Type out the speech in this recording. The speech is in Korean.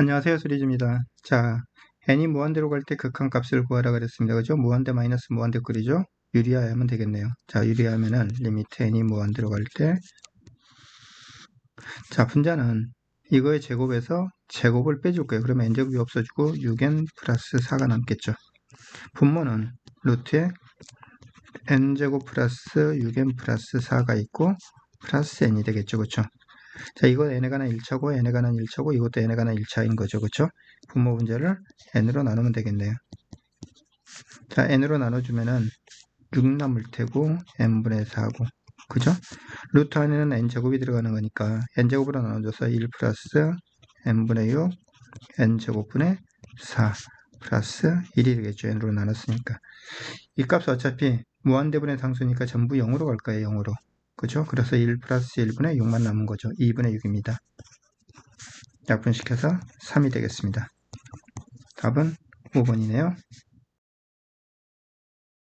안녕하세요. 수리즈입니다. 자, n이 무한대로 갈 때 극한값을 구하라 그랬습니다. 그죠? 무한대 마이너스 무한대 꼴이죠? 유리하면 되겠네요. 자, 유리하면은 리미트 n이 무한대로 갈 때, 자, 분자는 이거의 제곱에서 제곱을 빼줄 거예요. 그러면 n제곱이 없어지고 6n 플러스 4가 남겠죠. 분모는 루트에 n제곱 플러스 6n 플러스 4가 있고 플러스 n이 되겠죠. 그쵸? 자, 이거 n에 관한 1차고 n에 관한 1차고 이것도 n에 관한 1차인 거죠. 그쵸? 분모 분자를 n으로 나누면 되겠네요. 자, n으로 나눠주면은 6 남을 테고 n분의 4고 그죠? 루트 안에는 n제곱이 들어가는 거니까 n제곱으로 나눠줘서 1 플러스 n분의 6 n제곱분의 4 플러스 1이 되겠죠. n으로 나눴으니까 이 값은 어차피 무한대분의 상수니까 전부 0으로 갈 거예요. 0으로 그죠? 그래서 1 플러스 1분의 6만 남은 거죠. 2분의 6입니다. 약분시켜서 3이 되겠습니다. 답은 5번이네요.